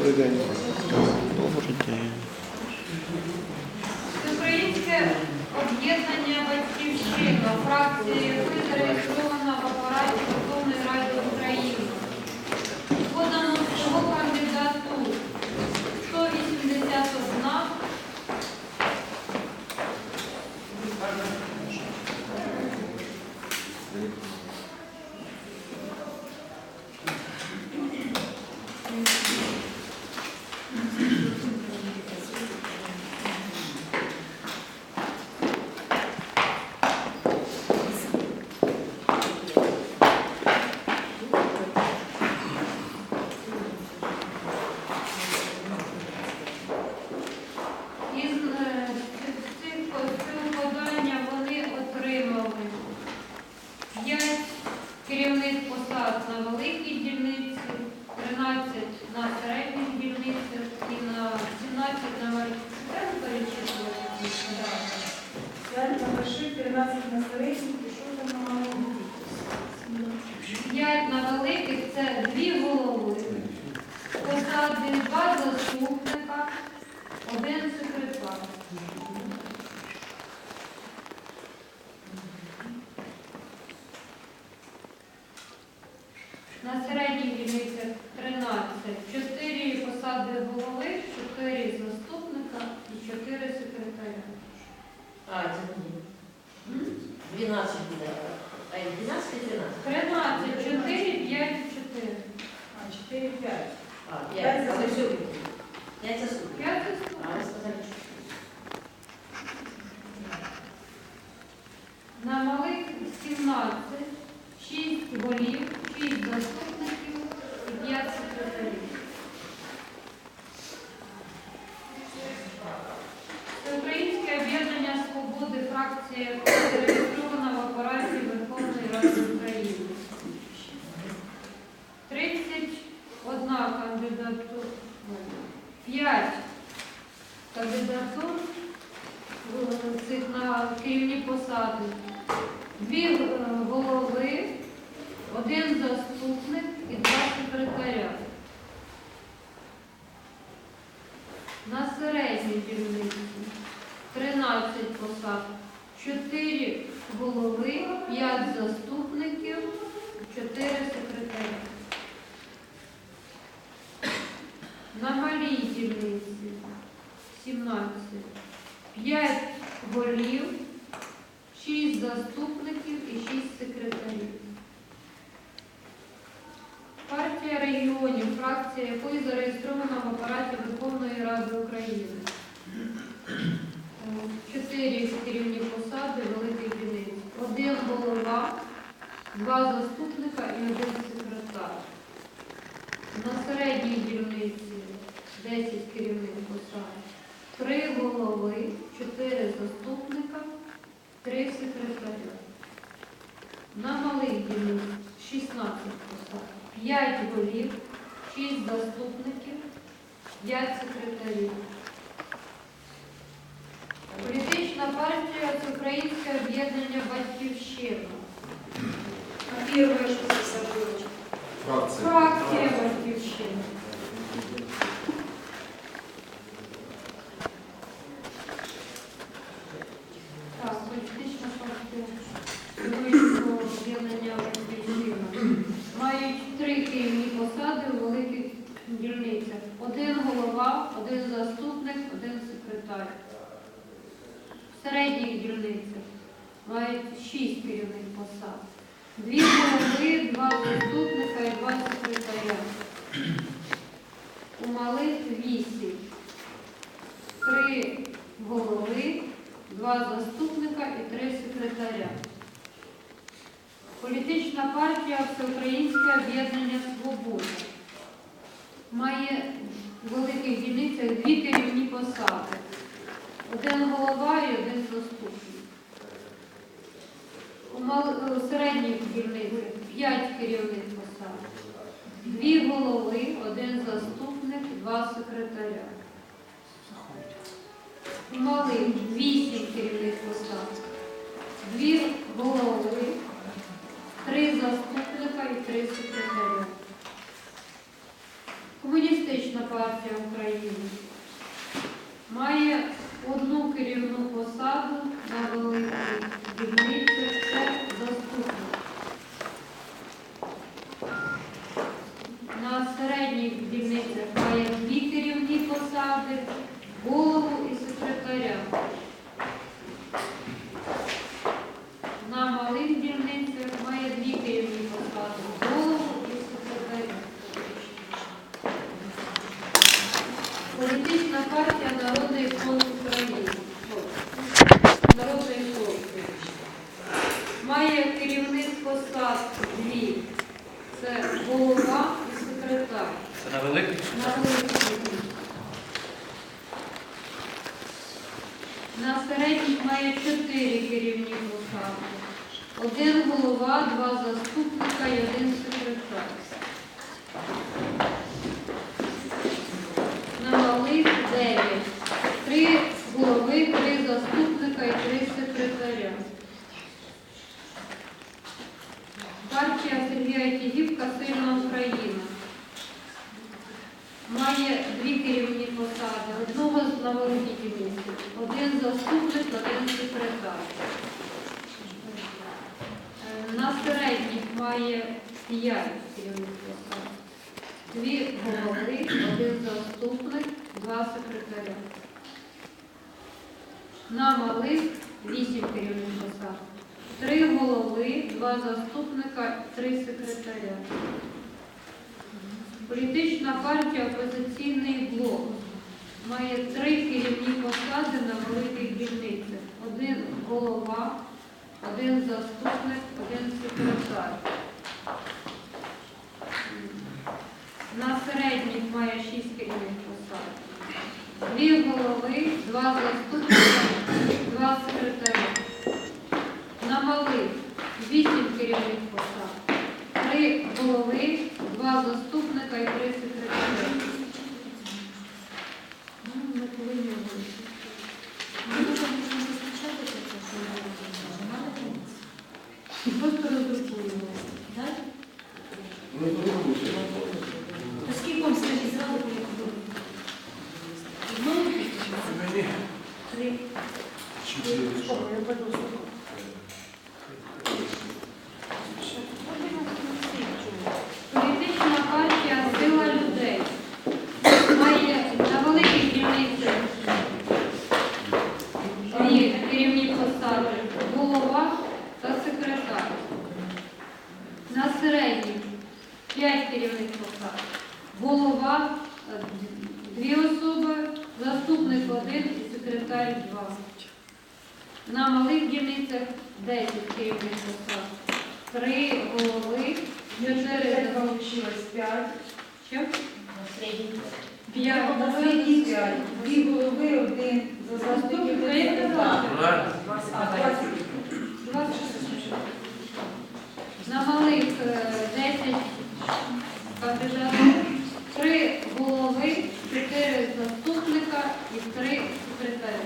Добрий день. Добрий день. Українське об'єднання батьківщина, фракція якої зареєстрована в апараті Верховної Ради України. Подано всього кандидатур 181. Із е, цих цього подання вони отримали 5 керівних посад на великій дільниці, 13 на середніх дільницях і на 17 на мальках. Це не перечислювати. П'ять на больших, 13 на середніх, і що там на малому? 5 на великих це дві голови, посади, два заступника, один секретар. На середній дільницях 13, 4 посади голови, 4 заступника і 4 секретаря. А, це ні. 12 буде. А й 12 і 13. 13, 4, 5 і 4. А, 4, 5. А, П'ять 5 за за всю. 5 за сутки. 5 А, заступників. ви сказали, що На малих 17, 6 голів, 6 заступників і 5 секретарів. Всеукраїнське об'єднання свободи, фракція якої зареєстрована в апараті Верховної Ради України. 31 кандидатура, 5 кандидатур е, цих на керівні посади. Дві е, голови, один заступник і два секретаря. На середній 13 посад, 4 голови, 5 заступників, 4 секретаря. На малій дільниці 17, 5 голів, 6 заступників і 6 секретарів. Партія регіонів, фракція якої зареєстрована в апараті Верховної Ради України. Чотири керівні посади великих дільниць. Один голова, два заступника і один секретар. На середній дільниці 10 керівних посад. Три голови, чотири заступника, три секретаря. На малих дільницях 16 посад. 5 голів, 6 заступників, 5 секретарів. Політична партія Всеукраїнське об'єднання Батьківщина. А перше, що це Савлович? Фракція Батьківщина. Так, політична партія Всеукраїнського об'єднання Батьківщина. Мають три керівні посади у великих дільницях. Один голова, один заступник, один секретар. Середніх дільницях мають шість керівних посад. Дві голови, два заступника і два секретаря. У малих вісім. Три голови, два заступника і три секретаря. Політична партія Всеукраїнське об'єднання Свобода має в великих дільницях дві керівні посади. Один голова і один заступник. У мал- у середніх дільницях п'ять керівних посад. Дві голови, один заступник, два секретаря. У малих вісім керівних посад. Дві голови, три заступника і три секретаря. Комуністична партія України має одну керівну посаду на великій дільниці, це заступник. На середніх дільницях має дві керівні посади, голову і секретаря. На малих дільницях має дві керівні посади, голову і секретаря. Політична партія Народний фронт України. Народний фронт. Має керівник посад дві. Це голова і секретар. Це на великий? На великій. На середніх має чотири керівні посади. Один голова, два заступника і один секретар. На малих дев'ять. Три голови, три заступника і три секретаря. Партія Сергія Тігівка Сильна Україна. Має дві керівні посади. Одного на великій дільниці. Один заступник, один секретар. Е, На середніх має п'ять керівних посад. Дві голови, один заступник, два секретаря. На малих вісім керівних посад. Три голови, два заступника, три секретаря. Політична партія Опозиційний блок має три керівні посади на великих дільницях. Один голова, один заступник, один секретар. На середніх має шість керівних посад. Дві голови, два заступника, два секретаря. На малих вісім керівних посад. Три голови, два заступника і три секретаря. Ми повинні бути. Просто розрахуємо. А скільки вам скажіть зразу поїхали? Три. Сколько? Я пойду сколько? Політична партія Сила людей має на великій дільниці дві керівні посади голова та секретар. На середній п'ять керівних посад. Голова е, дві особи, заступник один і секретар два. На малих дільницях 10 керівних посад. Три голови, чотири П'ять получилось, п'ять. Що? Середній. П'ять. Голови п'ять. Дві голови, один за заступник, двадцять. На малих е, 10 кандидатів, 3 голови, 4 заступника і 3 секретаря.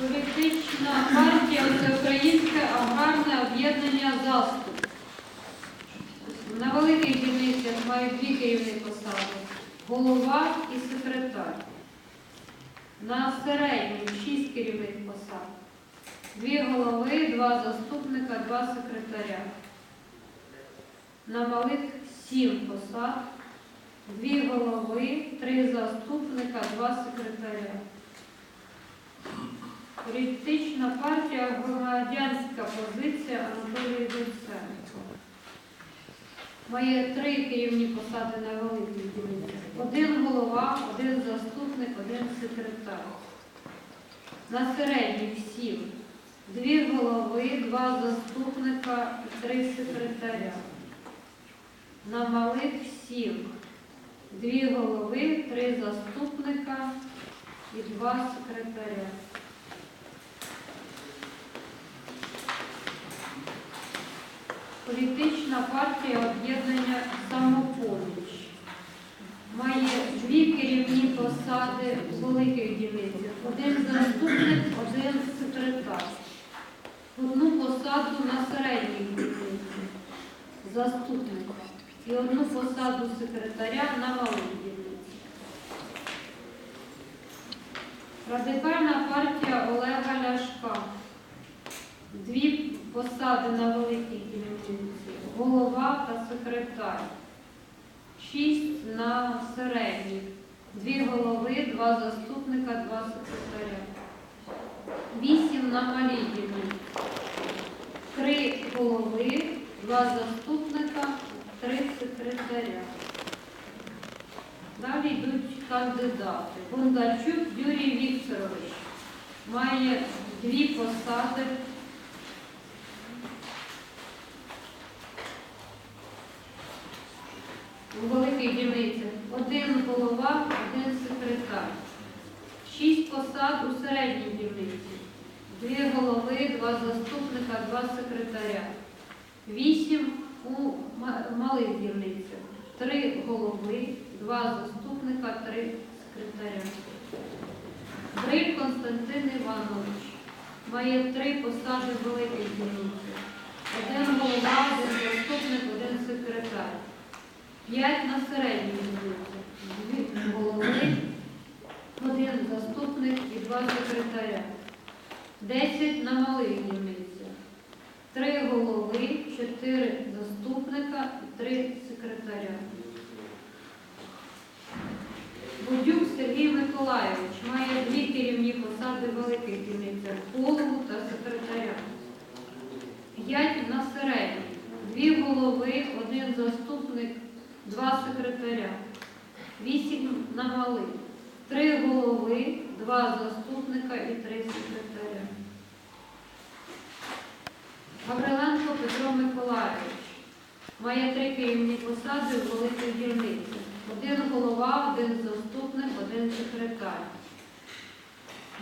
Політична партія Всеукраїнське аграрне об'єднання заступ. На великих дільницях мають дві керівні посади. Голова і секретар. На середніх шість керівних посад. Дві голови, два заступника, два секретаря. На малих сім посад. Дві голови, три заступника, два секретаря. Політична партія громадянська позиція Анатолій Дульценко. Має три керівні посади на великій дільниці. Один голова, один заступник, один секретар. На середніх сім. Дві голови, два заступника і три секретаря. На малих сім. Дві голови, три заступника і два секретаря. Політична партія об'єднання самопоміч має дві керівні посади у великих дільницях. Один заступник, один секретар. Одну посаду на середній дільниці. Заступник. і одну посаду секретаря на малій дільниці. Радикальна партія Олега Ляшка. Дві посади на великій дільниці. Голова та секретар. Шість на середній. Дві голови, два заступника, два секретаря. Вісім на малій. Три голови, два заступника, три секретаря. Далі йдуть кандидати. Бондарчук Юрій Вікторович має дві посади. У великій дільниці. Один голова, один секретар. Шість посад у середній дільниці. Дві голови, два заступника, два секретаря. Вісім у малих дільницях. Три голови, два заступника, три секретаря. Бриль Константин Іванович має три посади в великій дільниці. Один голова, один заступник, один секретар. П'ять на середній дільниці. Дві голови, один заступник і два секретаря. Десять на малих дільницях. Три голови, чотири заступника і три секретаря. Будюк Сергій Миколайович має дві керівні посади великих дільницях голову та секретаря. П'ять на середній. Дві голови, один заступник, два секретаря. Вісім на малих. Три голови, два заступника і три секретаря. Гавриленко Петро Миколайович має три керівні посади в великих дільницях. Один голова, один заступник, один секретар.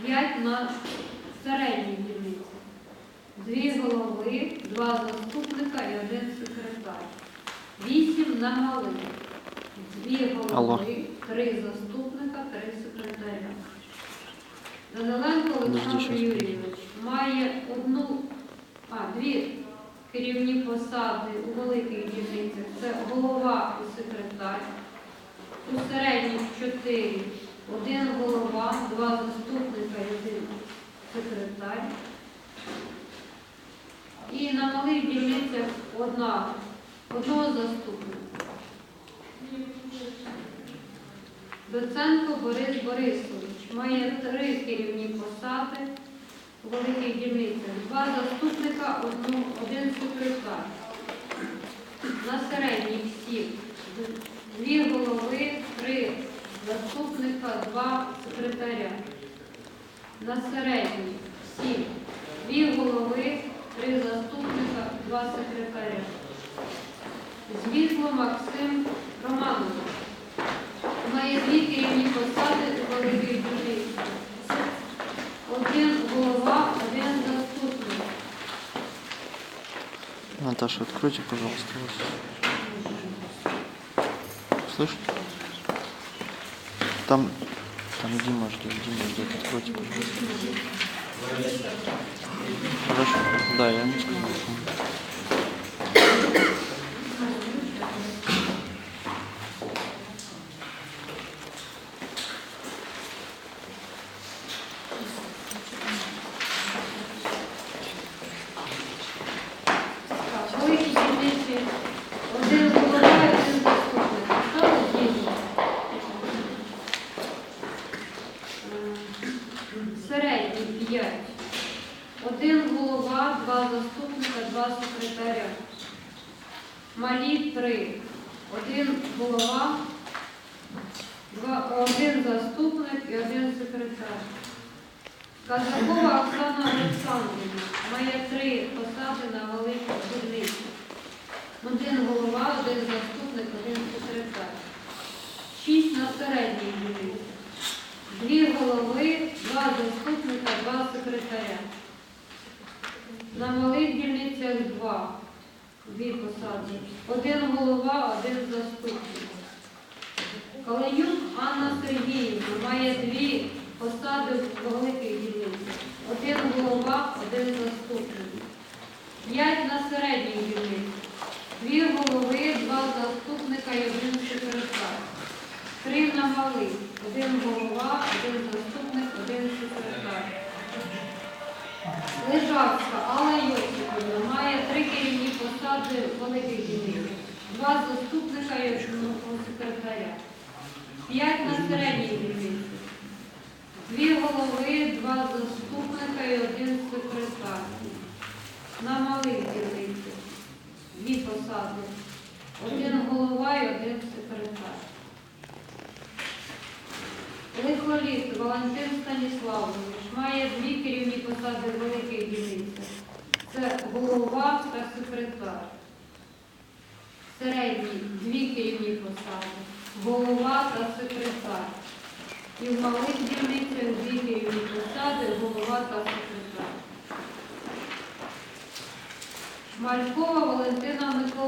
П'ять на середній дільниці. Дві голови, два заступника і один секретар. Вісім на малих. Дві голови, три заступника, три секретаря. Даниленко Олександр Юрійович має одну, а, дві керівні посади у великих дільницях. Це голова і секретар. У середніх чотири. Один голова, два заступника і один секретар. І на малих дільницях одна, одного заступника. Доценко Борис Борисович має три керівні посади у великих дільницях. Два заступника, одну, один секретар. На середніх сім. Дві голови, три заступника, два секретаря. На середній сім. Дві голови, три заступника, два секретаря. Звітло Максим Романович має дві керівні посади у великій дільниці. Один голова, один заступник. Наташа, откройте, пожалуйста. вас. Слышь? Там, там Дима ждет, Дима ждет. Откройте, пожалуйста. Хорошо. Да, я не сказал. Малі три. Один голова, два, один заступник і один секретар. Казакова Оксана Олександрівна має три посади на великій дільниці. Один голова, один заступник, один секретар. Шість на середній дільниці. Дві голови, два заступника, два секретаря. На малих дільницях два. Дві посади. Один голова, один заступник. Каленюк Анна Сергіївна має дві посади в великій дільниці. Один голова, один заступник. П'ять на середній дільниці. Дві голови, два заступника і один секретар. Три на малих. Один голова, один заступник, один секретар. Лежавська Алла Йосипівна має три керівні посади великих дільниць. Два заступника і одного секретаря. П'ять на середній дільниці. Дві голови, два заступника і один секретар. На малих дільницях. Дві посади. Один голова і один секретар. Лихоліт Валентин Станіславович має дві керівні посади великих дільницях. Це голова та секретар. Середній дві керівні посади. Голова та секретар. І в малих дільницях дві керівні посади, голова та секретар. Малькова Валентина Микола.